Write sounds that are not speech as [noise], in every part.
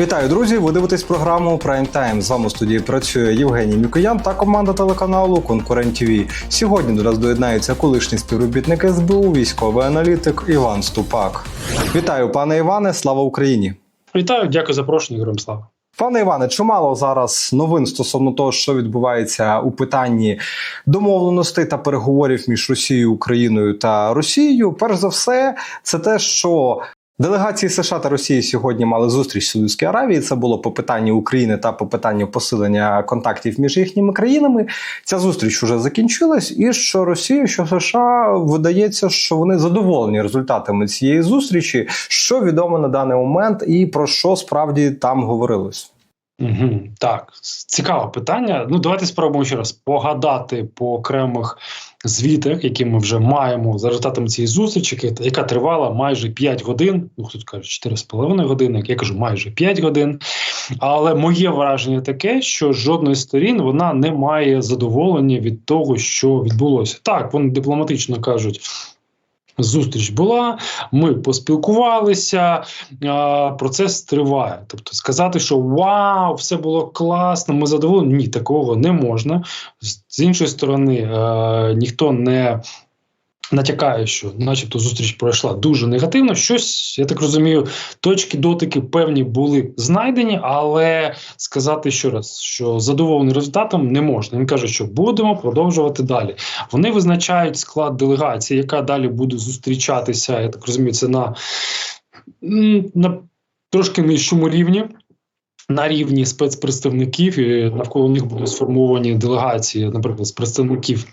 Вітаю, друзі! Ви дивитесь програму Prime Time. З вами у студії працює Євгеній Мікоян та команда телеканалу Конкурент ТВ. Сьогодні до нас доєднається колишній співробітник СБУ, військовий аналітик Іван Ступак. Вітаю, пане Іване! Слава Україні! Вітаю, дякую за запрошення, героям слава. Пане Іване, чимало зараз новин стосовно того, що відбувається у питанні домовленостей та переговорів між Росією, Україною та Росією. Перш за все, це те, що Делегації США та Росії сьогодні мали зустріч в Саудівській Аравії. Це було по питанню України та по питанню посилення контактів між їхніми країнами. Ця зустріч вже закінчилась, і що Росія, що США видається, що вони задоволені результатами цієї зустрічі. Що відомо на даний момент, і про що справді там говорилось. Угу, Так, цікаве питання. Ну, давайте спробуємо ще раз погадати по окремих звітах, які ми вже маємо за результатами цієї зустрічі, яка тривала майже 5 годин. Ну, хтось каже 4,5 години, я кажу майже 5 годин. Але моє враження таке, що жодної з сторін вона не має задоволення від того, що відбулося. Так, вони дипломатично кажуть. Зустріч була, ми поспілкувалися, процес триває. Тобто сказати, що вау, все було класно, ми задоволені. Ні, такого не можна. З іншої сторони, ніхто не натякає, що, начебто, зустріч пройшла дуже негативно. Щось, я так розумію, точки дотики певні були знайдені, але сказати ще раз, що задоволений результатом не можна. Він каже, що будемо продовжувати далі. Вони визначають склад делегації, яка далі буде зустрічатися. Я так розумію, це на, на трошки нижчому рівні. На рівні спецпредставників і навколо них будуть сформовані делегації, наприклад, з представників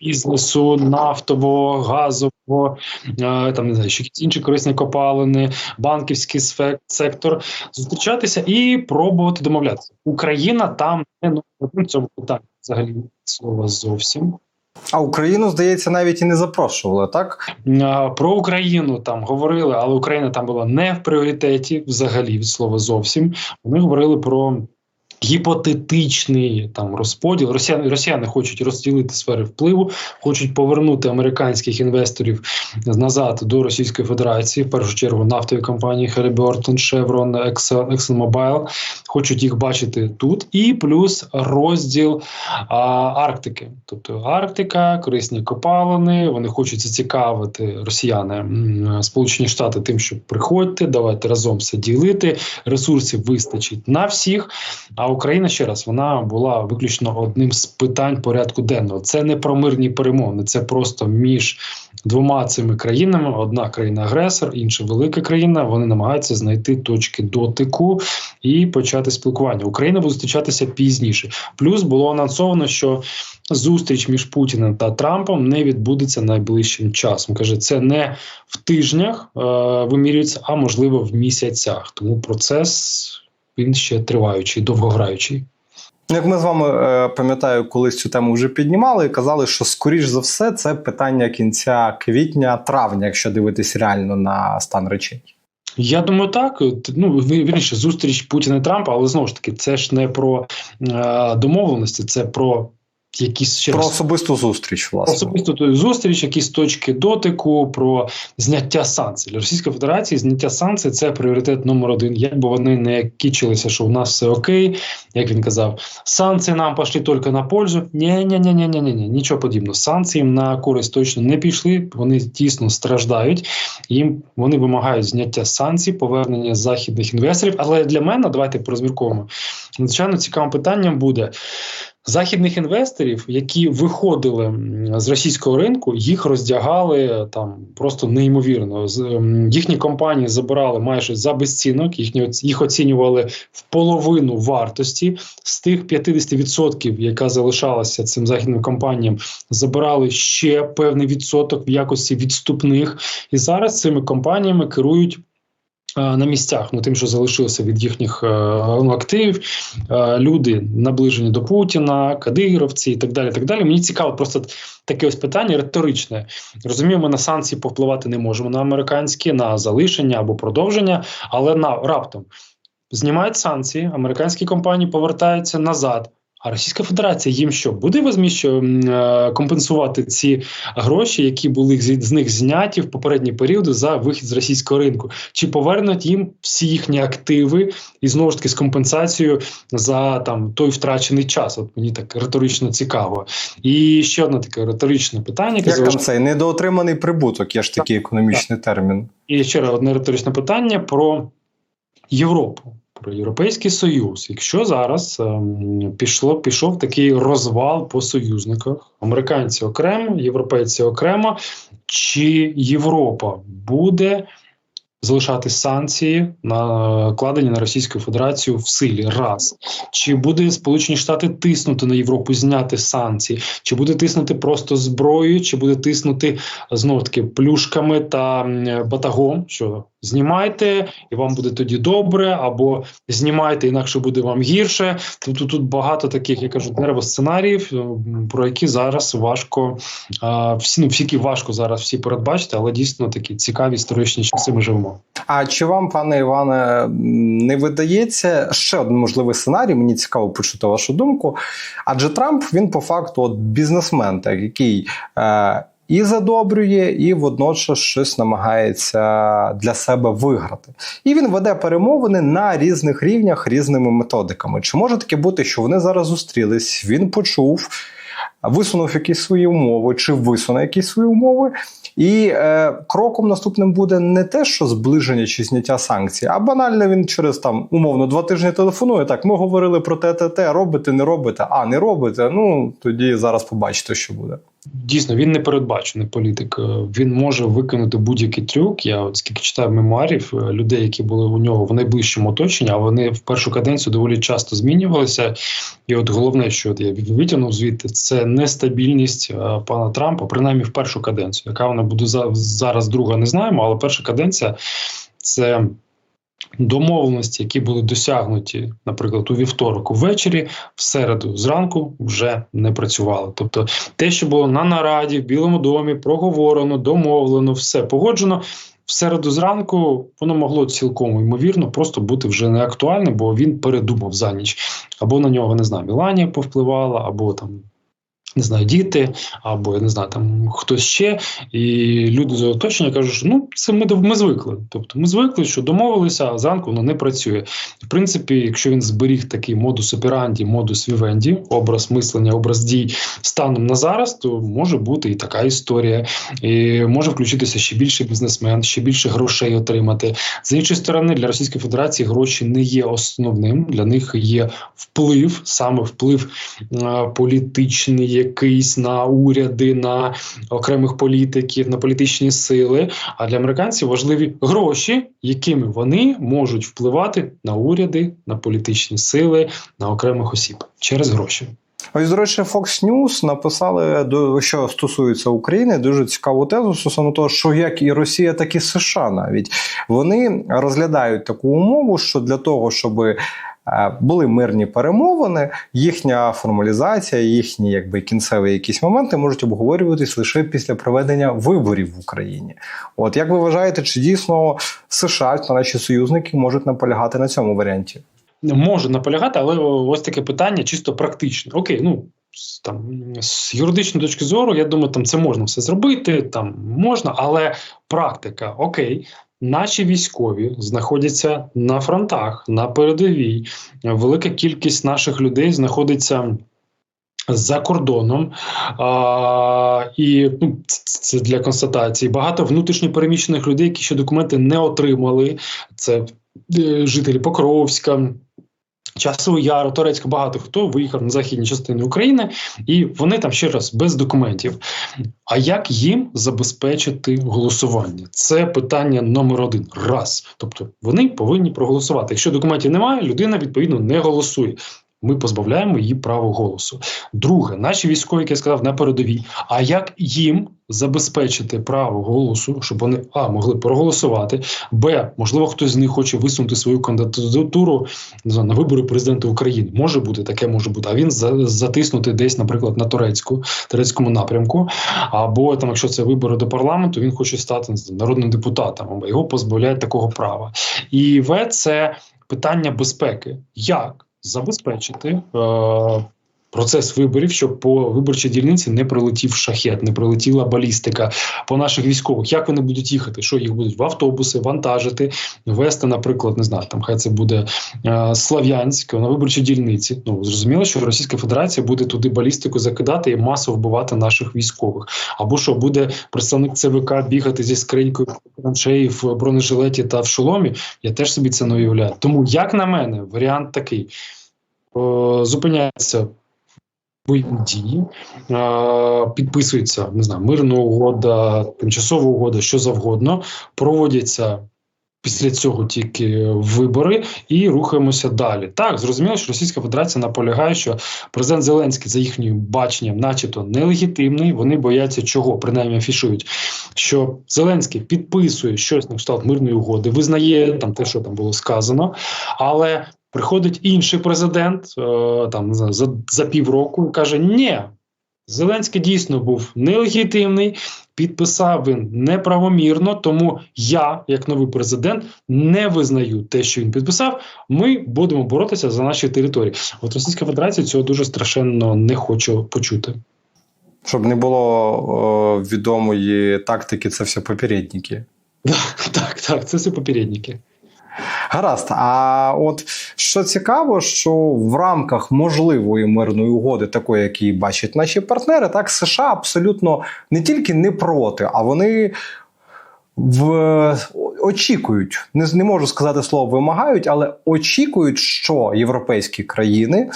бізнесу, нафтового, газового, там не знаю, що інші корисні копалини, банківський сектор зустрічатися і пробувати домовлятися. Україна там не ну, цьому питанні взагалі слова зовсім. А Україну, здається, навіть і не запрошували, так? Про Україну там говорили, але Україна там була не в пріоритеті взагалі від слова зовсім. Вони говорили про гіпотетичний там розподіл. Росіяни Росіяни хочуть розділити сфери впливу, хочуть повернути американських інвесторів назад до Російської Федерації. В першу чергу нафтові компанії Halliburton, Chevron, ExxonMobil. Хочуть їх бачити тут, і плюс розділ а, Арктики, тобто Арктика, корисні копалини. Вони хочуть зацікавити росіяни Сполучені Штати тим, що приходьте, давайте разом все ділити. Ресурсів вистачить на всіх. А Україна ще раз вона була виключно одним з питань порядку денного. Це не про мирні перемовини, це просто між двома цими країнами: одна країна-агресор, інша велика країна. Вони намагаються знайти точки дотику і почати спілкування. Україна буде зустрічатися пізніше. Плюс було анонсовано, що зустріч між Путіним та Трампом не відбудеться найближчим часом. Каже, це не в тижнях е, вимірюється, а можливо в місяцях. Тому процес він ще триваючий, довгограючий. Як ми з вами е, пам'ятаю, колись цю тему вже піднімали і казали, що скоріш за все це питання кінця квітня-травня, якщо дивитись реально на стан речей. Я думаю, так. Ну вірніше, зустріч Путіна і Трампа, але знову ж таки, це ж не про е, домовленості, це про якісь ще про особисту зустріч, власне. особисту зустріч, якісь точки дотику, про зняття санкцій для Російської Федерації. Зняття санкцій це пріоритет номер один. Як би вони не кічилися, що в нас все окей, як він казав, санкції нам пішли тільки на пользу. Ні, ні, ні, ні, ні, ні, нічого подібного. Санкції на користь точно не пішли. Вони дійсно страждають. Їм вони вимагають зняття санкцій, повернення західних інвесторів. Але для мене давайте порозмірковуємо. Звичайно, цікавим питанням буде. Західних інвесторів, які виходили з російського ринку, їх роздягали там просто неймовірно. Їхні компанії забирали майже за безцінок, їхні їх оцінювали в половину вартості з тих 50%, яка залишалася цим західним компаніям, забирали ще певний відсоток в якості відступних, і зараз цими компаніями керують. На місцях, ну тим, що залишилося від їхніх ну, активів, е, люди наближені до Путіна, кадировці і так далі. так далі. Мені цікаво, просто таке ось питання риторичне. Розуміємо, на санкції повпливати не можемо на американські, на залишення або продовження, але на раптом знімають санкції, американські компанії повертаються назад. А Російська Федерація їм що буде возміщо е, компенсувати ці гроші, які були з них зняті в попередні періоди за вихід з російського ринку? Чи повернуть їм всі їхні активи і знову ж таки з компенсацією за там той втрачений час? От мені так риторично цікаво. І ще одне таке риторичне питання. Як там цей недоотриманий прибуток, є ж такий економічний так. термін. І ще одне риторичне питання про Європу про європейський союз. Якщо зараз ем, пішло, пішов такий розвал по союзниках, американці окремо, європейці окремо, чи Європа буде залишати санкції накладені на Російську Федерацію в силі. Раз чи буде Сполучені Штати тиснути на Європу, зняти санкції, чи буде тиснути просто зброєю, чи буде тиснути знову таки плюшками та батагом, що знімайте, і вам буде тоді добре, або знімайте, інакше буде вам гірше. Тобто тут багато таких, я кажу, нерво сценаріїв, е, про які зараз важко всі ну всі важко зараз всі передбачити, але дійсно такі цікаві історичні часи ми живемо. А чи вам, пане Іване, не видається ще один можливий сценарій? Мені цікаво почути вашу думку. Адже Трамп він по факту от бізнесмен, так який. Е, і задобрює, і водночас щось намагається для себе виграти. І він веде перемовини на різних рівнях різними методиками. Чи може таке бути, що вони зараз зустрілись? Він почув, висунув якісь свої умови, чи висуне якісь свої умови, і е, кроком наступним буде не те, що зближення чи зняття санкцій, а банально він через там умовно два тижні телефонує. Так, ми говорили про те, те, те, робите, не робите, а не робите. Ну тоді зараз побачите, що буде. Дійсно, він не передбачений політик. Він може виконати будь-який трюк. Я от скільки читаю мемуарів е, людей, які були у нього в найближчому оточенні, а вони в першу каденцію доволі часто змінювалися. І от головне, що от я витягнув звідти, це нестабільність е, пана Трампа, принаймні в першу каденцію. Яка вона буде зараз друга, не знаємо, але перша каденція це домовленості, які були досягнуті, наприклад, у вівторок увечері, в середу зранку вже не працювали. Тобто, те, що було на нараді в Білому домі, проговорено, домовлено, все погоджено. В середу зранку воно могло цілком ймовірно просто бути вже не актуальне, бо він передумав за ніч. Або на нього не знаю, Міланія повпливала, або там не знаю, діти, або я не знаю, там хтось ще, і люди з оточення кажуть, що ну це ми ми звикли. Тобто ми звикли, що домовилися, а зранку воно не працює. В принципі, якщо він зберіг такий модус операнді, модус вівенді, образ мислення, образ дій станом на зараз, то може бути і така історія, і може включитися ще більше бізнесмен, ще більше грошей отримати. З іншої сторони, для Російської Федерації гроші не є основним. Для них є вплив, саме вплив політичний якийсь на уряди, на окремих політиків, на політичні сили. А для американців важливі гроші, якими вони можуть впливати на уряди, на політичні сили, на окремих осіб через гроші. Ось, до речі, Fox News написали що стосується України, дуже цікаву тезу стосовно того, що як і Росія, так і США навіть вони розглядають таку умову, що для того, щоб Е, були мирні перемовини, їхня формалізація, їхні якби кінцеві якісь моменти можуть обговорюватись лише після проведення виборів в Україні. От як ви вважаєте, чи дійсно США та наші союзники можуть наполягати на цьому варіанті? Можуть наполягати, але ось таке питання чисто практичне. Окей, ну там з юридичної точки зору, я думаю, там це можна все зробити, там можна, але практика окей, Наші військові знаходяться на фронтах, на передовій. Велика кількість наших людей знаходиться. За кордоном а, і ну, це для констатації. Багато внутрішньопереміщених людей, які ще документи не отримали. Це е, жителі Покровська, Часовий Яру, Торецька, багато хто виїхав на західні частини України, і вони там ще раз без документів. А як їм забезпечити голосування? Це питання номер один. Раз. Тобто вони повинні проголосувати. Якщо документів немає, людина відповідно не голосує. Ми позбавляємо її права голосу. Друге, наші військові, як я сказав, на передовій. А як їм забезпечити право голосу, щоб вони а могли проголосувати, б можливо, хтось з них хоче висунути свою кандидатуру знаю, на вибори президента України. Може бути таке, може бути. А він затиснути десь, наприклад, на турецьку турецькому напрямку. Або там, якщо це вибори до парламенту, він хоче стати народним депутатом, його позбавляють такого права. І В це питання безпеки. Як? Забезпечити е, процес виборів, щоб по виборчій дільниці не прилетів шахет, не прилетіла балістика по наших військових. Як вони будуть їхати? Що їх будуть в автобуси, вантажити, вести, наприклад, не знаю, там хай це буде е, Слав'янськ на виборчій дільниці. Ну зрозуміло, що Російська Федерація буде туди балістику закидати і масово вбивати наших військових. Або що буде представник ЦВК бігати зі скринькою траншеї в бронежилеті та в шоломі. Я теж собі це не уявляю. Тому, як на мене, варіант такий: О, зупиняється бойові дії, е, підписується не знаю, мирна угода, тимчасова угода, що завгодно, проводяться. Після цього тільки вибори і рухаємося далі. Так зрозуміло, що Російська Федерація наполягає, що президент Зеленський за їхнім баченням, начебто, нелегітимний. Вони бояться чого, принаймні афішують, що Зеленський підписує щось на кшталт мирної угоди, визнає там те, що там було сказано, але приходить інший президент е, там за, за, півроку і каже: Ні, Зеленський дійсно був нелегітимний, підписав він неправомірно. Тому я, як новий президент, не визнаю те, що він підписав. Ми будемо боротися за наші території. От Російська Федерація цього дуже страшенно не хоче почути. Щоб не було о, відомої тактики, це все попередники. [laughs] Так, так, це все попередники. Гаразд. А от що цікаво, що в рамках можливої мирної угоди, такої, які бачать наші партнери, так США абсолютно не тільки не проти, а вони в очікують, не, не можу сказати слово вимагають, але очікують, що європейські країни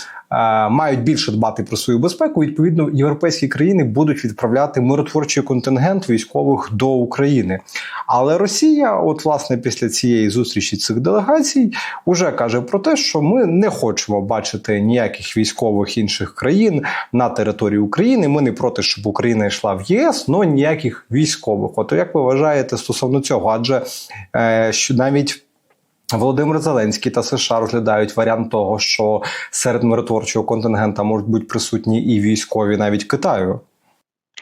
мають більше дбати про свою безпеку. Відповідно, європейські країни будуть відправляти миротворчий контингент військових до України. Але Росія, от власне, після цієї зустрічі цих делегацій, уже каже про те, що ми не хочемо бачити ніяких військових інших країн на території України. Ми не проти, щоб Україна йшла в ЄС, але ніяких військових. От як ви вважаєте стосовно цього? Адже е, що навіть Володимир Зеленський та США розглядають варіант того, що серед миротворчого контингента можуть бути присутні і військові навіть Китаю.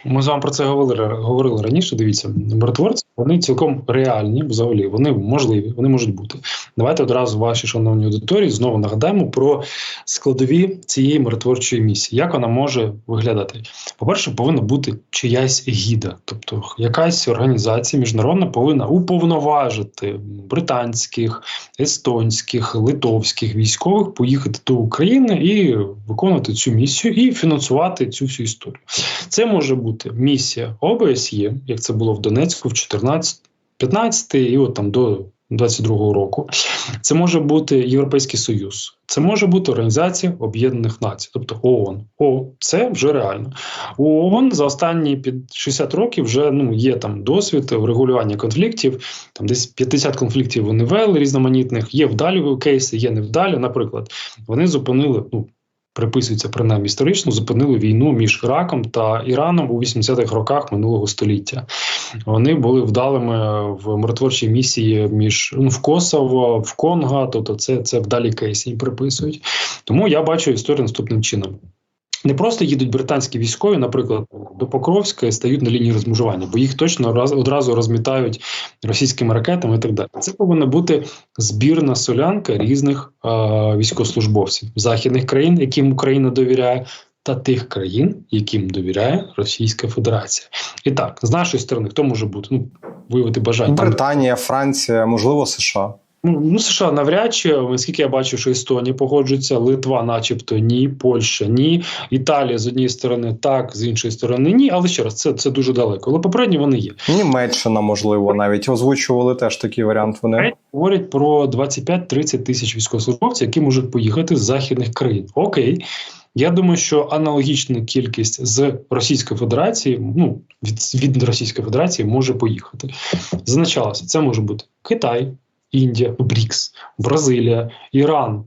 Ми з вами про це говорили говорили раніше. Дивіться, миротворці вони цілком реальні, взагалі вони можливі, вони можуть бути. Давайте одразу ваші шановні аудиторії знову нагадаємо про складові цієї миротворчої місії. Як вона може виглядати? По-перше, повинна бути чиясь гіда, тобто якась організація міжнародна повинна уповноважити британських, естонських, литовських військових поїхати до України і виконувати цю місію і фінансувати цю всю історію. Це може бути місія ОБСЄ, як це було в Донецьку в 14 15 і от там до 22-го року. Це може бути Європейський Союз, це може бути Організація Об'єднаних Націй, тобто ООН. О, це вже реально. У ООН за останні під 60 років вже ну є там досвід врегулювання конфліктів. Там десь 50 конфліктів вони вели різноманітних. Є вдалі кейси, є невдалі. Наприклад, вони зупинили ну приписується принаймні історично, зупинили війну між Іраком та Іраном у 80-х роках минулого століття. Вони були вдалими в миротворчій місії між ну, в Косово, в Конго. Тобто, це це вдалі кейси їм приписують. Тому я бачу історію наступним чином. Не просто їдуть британські військові, наприклад, до Покровська і стають на лінії розмежування, бо їх точно раз одразу розмітають російськими ракетами і так далі. Це повинна бути збірна солянка різних е, військовослужбовців західних країн, яким Україна довіряє, та тих країн, яким довіряє Російська Федерація. І так, з нашої сторони, хто може бути? Ну виявити бажання Британія, Франція, можливо, США. Ну, ну, США навряд чи, оскільки я бачу, що Естонія погоджується, Литва, начебто, ні, Польща, ні, Італія з однієї сторони, так, з іншої сторони, ні. Але ще раз, це це дуже далеко. Але попередні вони є. Німеччина, можливо, навіть озвучували теж такий варіант. Вони говорять про 25-30 тисяч військовослужбовців, які можуть поїхати з західних країн. Окей. Я думаю, що аналогічна кількість з Російської Федерації, ну від, від Російської Федерації, може поїхати. Зазначалося, це може бути Китай. Індія, БРІКС, Бразилія, Іран.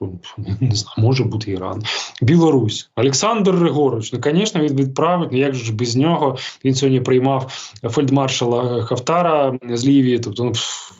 Ну, не знаю, може бути Іран, Білорусь, Олександр Григорович. Ну, звісно, він відправить. Ну як ж без нього він сьогодні приймав фельдмаршала Хафтара з Лівії. Тобто ну,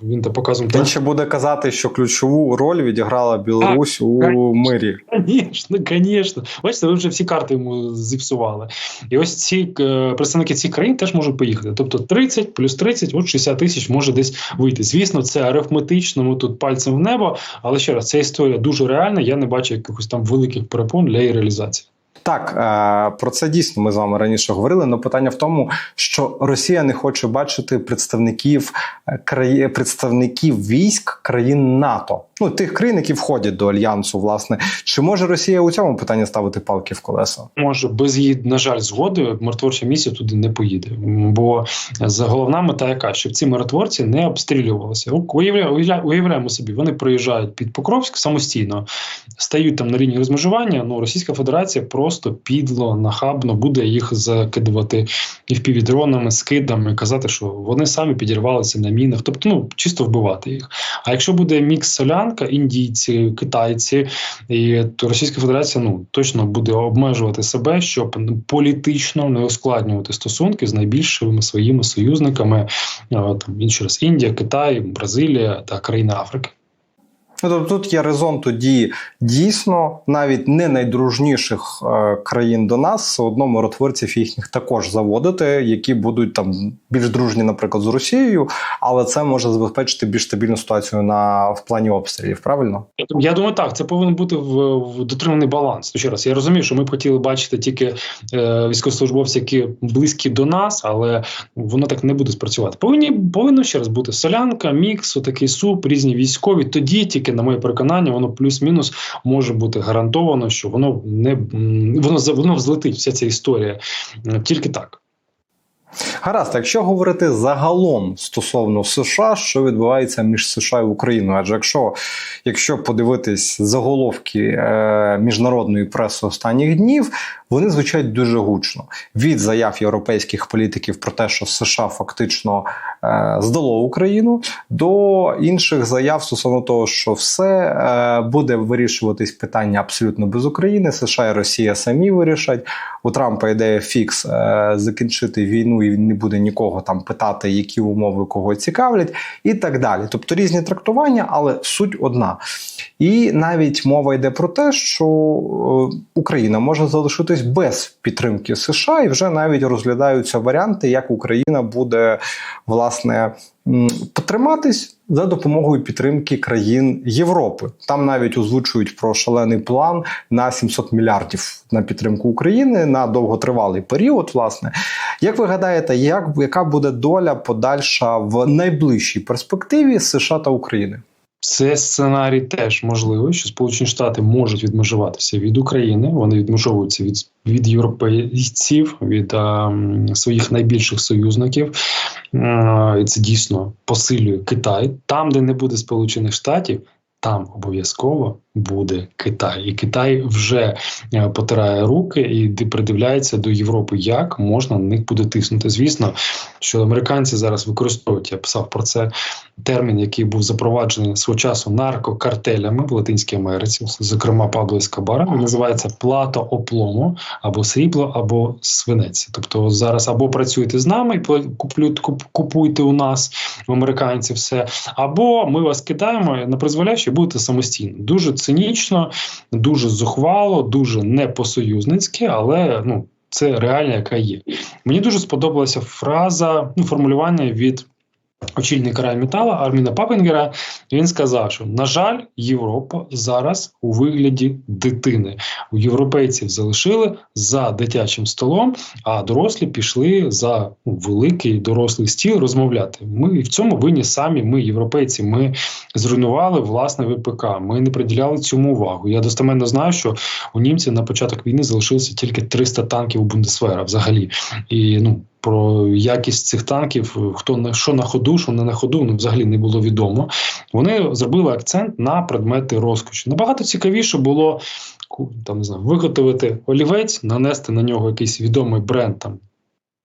він то показує. Він ще буде казати, що ключову роль відіграла Білорусь а, у мирі. Звісно, звісно. Бачите, ви вже всі карти йому зіпсували. І ось ці е, представники цих країн теж можуть поїхати. Тобто 30 плюс 30, от 60 тисяч може десь вийти. Звісно, це арифметично, ми тут пальцем в небо, але ще раз, ця історія дуже реальна. Я не бачу якихось там великих перепон для її реалізації. Так, е, про це дійсно ми з вами раніше говорили. але питання в тому, що Росія не хоче бачити представників е, краї... представників військ країн НАТО, ну тих країн, які входять до альянсу. Власне, чи може Росія у цьому питанні ставити палки в колеса? Може без її, на жаль, згоди миротворча місія туди не поїде. Бо за головна мета, яка щоб ці миротворці не обстрілювалися. Уявляємо, собі, вони приїжджають під Покровськ самостійно, стають там на лінії розмежування. Ну Російська Федерація просто підло, нахабно буде їх закидувати і впівдронами, скидами, казати, що вони самі підірвалися на мінах, тобто ну чисто вбивати їх. А якщо буде мікс солянка, індійці, китайці, і то Російська Федерація ну точно буде обмежувати себе, щоб політично не ускладнювати стосунки з найбільшими своїми союзниками, там інший раз Індія, Китай, Бразилія та країни Африки. Ну, тобто тут є резон тоді дійсно навіть не найдружніших е, країн до нас, все одно миротворців їхніх також заводити, які будуть там більш дружні, наприклад, з Росією, але це може забезпечити більш стабільну ситуацію на в плані обстрілів. Правильно? Я думаю, так це повинен бути в, в дотриманий баланс. Ще раз я розумію, що ми б хотіли бачити тільки е, військовослужбовці, які близькі до нас, але воно так не буде спрацювати. Повинні повинно ще раз бути солянка, мікс, отакий суп, різні військові. Тоді тільки таки, на моє переконання, воно плюс-мінус може бути гарантовано, що воно не воно воно взлетить вся ця історія тільки так. Гаразд, якщо говорити загалом стосовно США, що відбувається між США і Україною, адже якщо якщо подивитись заголовки е, міжнародної преси останніх днів, вони звучать дуже гучно від заяв європейських політиків про те, що США фактично е, здало Україну, до інших заяв стосовно того, що все е, буде вирішуватись питання абсолютно без України. США і Росія самі вирішать. У Трампа ідея фікс е, закінчити війну, і він не буде нікого там питати, які умови кого цікавлять, і так далі. Тобто різні трактування, але суть одна. І навіть мова йде про те, що е, Україна може залишитись без підтримки США, і вже навіть розглядаються варіанти, як Україна буде власне потриматись за допомогою підтримки країн Європи. Там навіть озвучують про шалений план на 700 мільярдів на підтримку України на довготривалий період. Власне, як ви гадаєте, як яка буде доля подальша в найближчій перспективі США та України? Це сценарій теж можливий, що Сполучені Штати можуть відмежуватися від України. Вони відмежовуються від від європейців, від а, своїх найбільших союзників. А, і Це дійсно посилює Китай. Там, де не буде Сполучених Штатів, там обов'язково буде Китай, і Китай вже е, потирає руки і придивляється до Європи, як можна на них буде тиснути. Звісно, що американці зараз використовують. Я писав про це термін, який був запроваджений свого часу наркокартелями в Латинській Америці, зокрема Пабло Ескобара, Він називається плата оплому або срібло, або свинець. Тобто зараз або працюєте з нами і купуйте у нас в американців все, або ми вас кидаємо на призволяще будете самостійно. Дуже цинічно, дуже зухвало, дуже не по-союзницьки, але ну це реальна, яка є. Мені дуже сподобалася фраза, ну формулювання від очільника райметала Арміна Папінгера, він сказав, що на жаль, Європа зараз у вигляді дитини. У європейців залишили за дитячим столом, а дорослі пішли за ну, великий дорослий стіл розмовляти. Ми в цьому винні самі. Ми, європейці, ми зруйнували власне ВПК. Ми не приділяли цьому увагу. Я достеменно знаю, що у німців на початок війни залишилося тільки 300 танків у Бундесвера взагалі. І ну про якість цих танків, хто на що на ходу, що не на ходу, ну взагалі не було відомо. Вони зробили акцент на предмети розкоші. Набагато цікавіше було там не знаю, виготовити олівець, нанести на нього якийсь відомий бренд там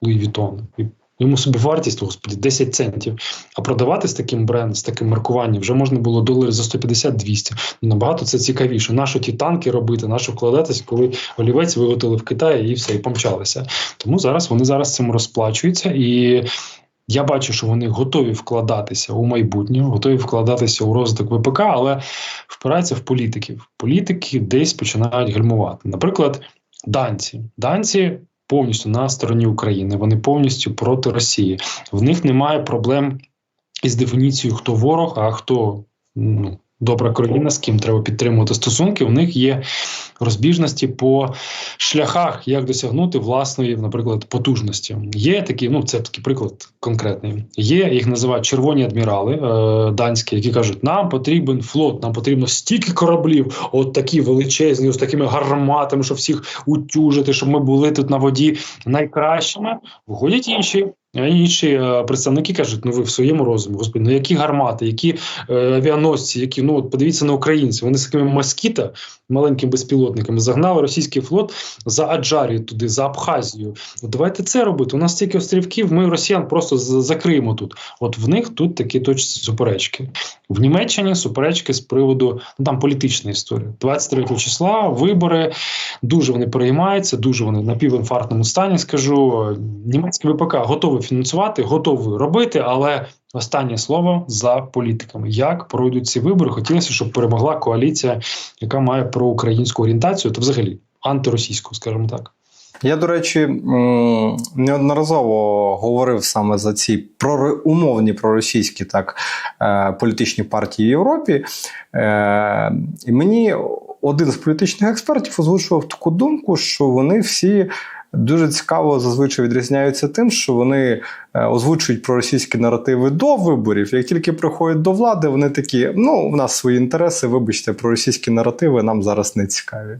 Луї Вітон, і Йому собі вартість, господи, 10 центів. А продавати з таким брендом, з таким маркуванням вже можна було доларів за 150-200. Набагато це цікавіше. Нащо ті танки робити, нащо вкладатись, коли олівець виготовили в Китаї і все, і помчалися. Тому зараз вони зараз цим розплачуються і. Я бачу, що вони готові вкладатися у майбутнє, готові вкладатися у розвиток ВПК, але впираються в політиків. Політики десь починають гальмувати. Наприклад, данці. Данці повністю на стороні України. Вони повністю проти Росії. В них немає проблем із дефініцією, хто ворог, а хто ну, добра країна, з ким треба підтримувати стосунки. У них є розбіжності по шляхах, як досягнути власної, наприклад, потужності. Є такі, ну це такий приклад конкретний. Є їх називають червоні адмірали е, данські, які кажуть, нам потрібен флот, нам потрібно стільки кораблів, от такі величезні, з такими гарматами, щоб всіх утюжити, щоб ми були тут на воді найкращими. Виходять інші. А інші е, представники кажуть: ну ви в своєму розумі, господи, ну які гармати, які е, авіаносці, які ну от подивіться на українців. Вони з такими москіта, маленькими безпілотниками, загнали російський флот за Аджарію туди, за Абхазію. От давайте це робити. У нас стільки острівків, ми росіян просто закриємо тут. От в них тут такі точці суперечки. В Німеччині суперечки з приводу ну, там політичної історії. 23 числа вибори дуже вони переймаються, дуже вони на півінфарктному стані. Скажу німецький ВПК готовий фінансувати, готовий робити, але останнє слово за політиками. Як пройдуть ці вибори? Хотілося, щоб перемогла коаліція, яка має проукраїнську орієнтацію, та взагалі антиросійську, скажімо так. Я, до речі, неодноразово говорив саме за ці проро- умовні проросійські так, е, політичні партії в Європі. Е, І мені один з політичних експертів озвучував таку думку, що вони всі. Дуже цікаво зазвичай відрізняються тим, що вони е, озвучують проросійські наративи до виборів. Як тільки приходять до влади, вони такі: ну, в нас свої інтереси, вибачте, проросійські наративи нам зараз не цікаві.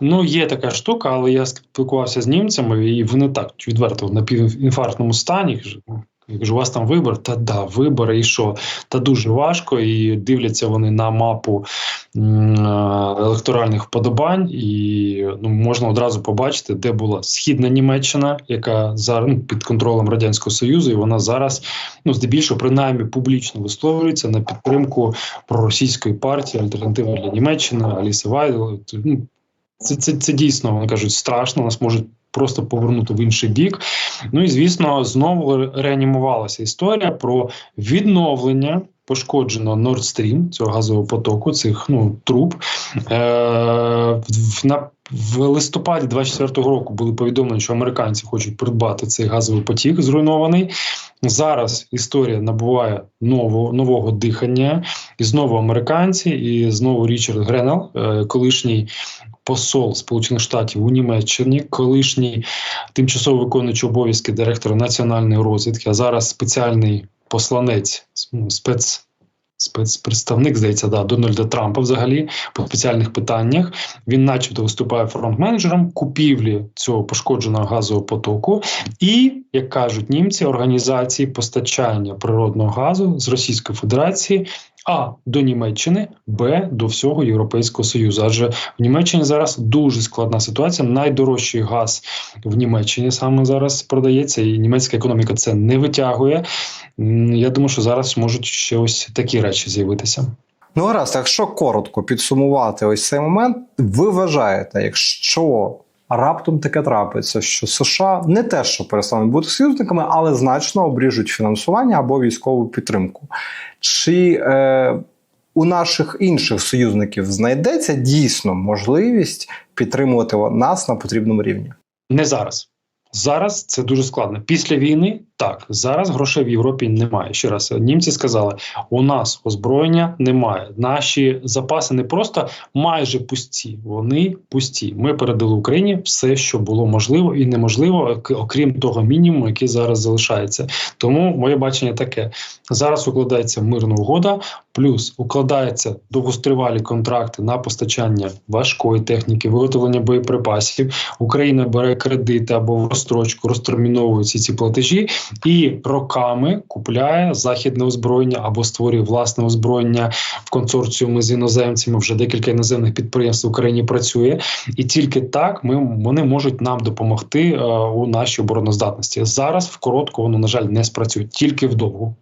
Ну, є така штука, але я спілкувався з німцями, і вони так відверто в напівінфарктному стані. Кажуть, «Ну, Я кажу, у вас там вибор? Та да, вибори, і що? Та дуже важко. І дивляться вони на мапу е, електоральних вподобань, і ну, можна одразу побачити, де була східна Німеччина, яка зараз ну, під контролем Радянського Союзу, і вона зараз, ну, здебільшого, принаймні публічно висловлюється на підтримку проросійської партії Альтернатива для Німеччини, Аліси Вайдел. Ну, це, це, це дійсно вони кажуть страшно. Нас можуть просто повернути в інший бік. Ну і звісно, знову реанімувалася історія про відновлення пошкодженого Nord Stream, цього газового потоку, цих ну труб. Е, в, на, в листопаді 24-го року були повідомлені, що американці хочуть придбати цей газовий потік зруйнований. Зараз історія набуває нового нового дихання, і знову американці, і знову Річард Гренел, е, колишній посол Сполучених Штатів у Німеччині, колишній тимчасово виконуючий обов'язки директора національної розвідки, а зараз спеціальний посланець ну, спец. Спецпредставник, здається, да, Дональда Трампа взагалі по спеціальних питаннях. Він, начебто, виступає фронт-менеджером купівлі цього пошкодженого газового потоку, і, як кажуть німці, організації постачання природного газу з Російської Федерації. А до Німеччини, Б до всього Європейського Союзу. Адже в Німеччині зараз дуже складна ситуація. Найдорожчий газ в Німеччині саме зараз продається, і німецька економіка це не витягує. Я думаю, що зараз можуть ще ось такі речі з'явитися. Ну, гаразд, якщо коротко підсумувати ось цей момент, ви вважаєте, якщо раптом таке трапиться, що США не те, що перестануть бути союзниками, але значно обріжуть фінансування або військову підтримку. Чи е, у наших інших союзників знайдеться дійсно можливість підтримувати нас на потрібному рівні? Не зараз. Зараз це дуже складно. Після війни так зараз грошей в Європі немає. Ще раз німці сказали: у нас озброєння немає. Наші запаси не просто майже пусті, вони пусті. Ми передали Україні все, що було можливо і неможливо, ок- окрім того мінімуму, який зараз залишається. Тому моє бачення таке: зараз укладається мирна угода, плюс укладаються довгостривалі контракти на постачання важкої техніки, виготовлення боєприпасів. Україна бере кредити або в розстрочку, розтерміновує ці ці платежі і роками купляє західне озброєння або створює власне озброєння в консорціумі з іноземцями. Вже декілька іноземних підприємств в Україні працює, і тільки так ми вони можуть нам допомогти е, у нашій обороноздатності. Зараз в коротко воно на жаль не спрацює, тільки вдовго.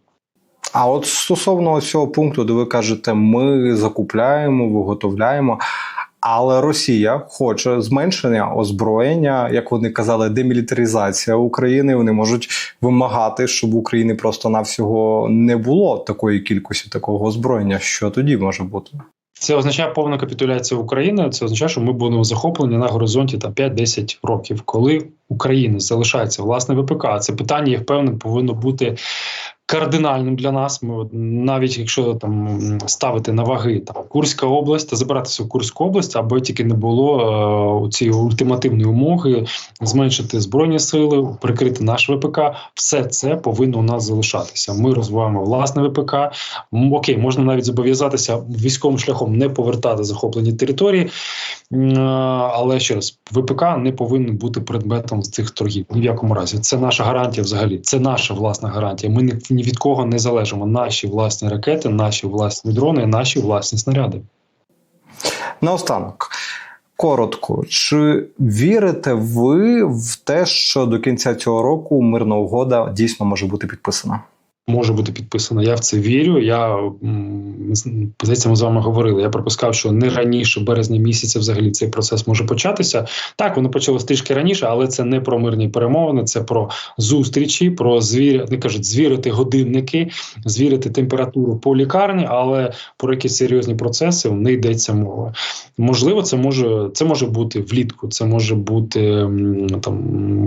А от стосовно цього пункту, де ви кажете, ми закупляємо, виготовляємо. Але Росія хоче зменшення озброєння, як вони казали, демілітаризація України. Вони можуть вимагати, щоб в Україні просто навсього не було такої кількості такого озброєння. Що тоді може бути? Це означає повна капітуляція України. Це означає, що ми будемо захоплені на горизонті там 5-10 років, коли Україна залишається власне ВПК. Це питання, я впевнений, повинно бути кардинальним для нас. Ми навіть якщо там ставити на ваги там Курська область та забиратися в Курську область, аби тільки не було е, цієї ультимативної умоги зменшити збройні сили, прикрити наш ВПК. Все це повинно у нас залишатися. Ми розвиваємо власне ВПК. Окей, можна навіть зобов'язатися військовим шляхом не повертати захоплені території. Е, Але ще раз, ВПК не повинен бути предметом з цих торгів. Ні в якому разі. Це наша гарантія взагалі. Це наша власна гарантія. Ми ні від кого не залежимо. Наші власні ракети, наші власні дрони, наші власні снаряди. Наостанок. Коротко, чи вірите ви в те, що до кінця цього року мирна угода дійсно може бути підписана? Може бути підписано. Я в це вірю. Я здається, ми з вами говорили. Я припускав, що не раніше березня місяця взагалі цей процес може початися. Так, воно почалось трішки раніше, але це не про мирні перемовини, це про зустрічі, про звір, не кажуть, звірити годинники, звірити температуру по лікарні, але про якісь серйозні процеси не йдеться мова. Можливо, це може це може бути влітку, це може бути там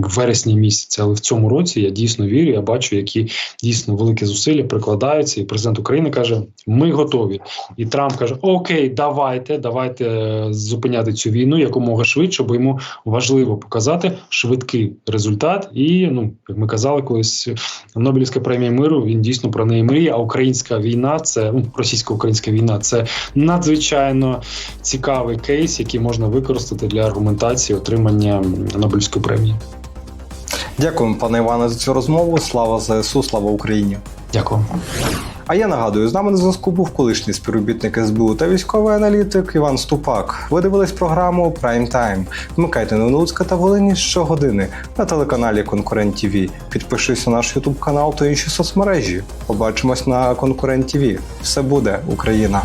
в вересні місяці, але в цьому році я дійсно вірю. Я бачу, які дійсно великі зусилля прикладаються. І президент України каже: Ми готові. І Трамп каже: Окей, давайте, давайте е, зупиняти цю війну якомога швидше, бо йому важливо показати швидкий результат. І ну, як ми казали, колись Нобелівська премія миру він дійсно про неї мріє. А українська війна, це ну, російсько-українська війна, це надзвичайно цікавий кейс, який можна використати для аргументації отримання Нобелівської премії. Дякуємо, пане Іване, за цю розмову. Слава ЗСУ, слава Україні! Дякую. А я нагадую, з нами на зв'язку був колишній співробітник СБУ та військовий аналітик Іван Ступак. Ви дивились програму Prime Time. Вмикайте новини Луцька та Волині щогодини на телеканалі Конкурент ТВ. Підпишись на наш Ютуб канал та інші соцмережі. Побачимось на Конкурент ТВ. Все буде Україна!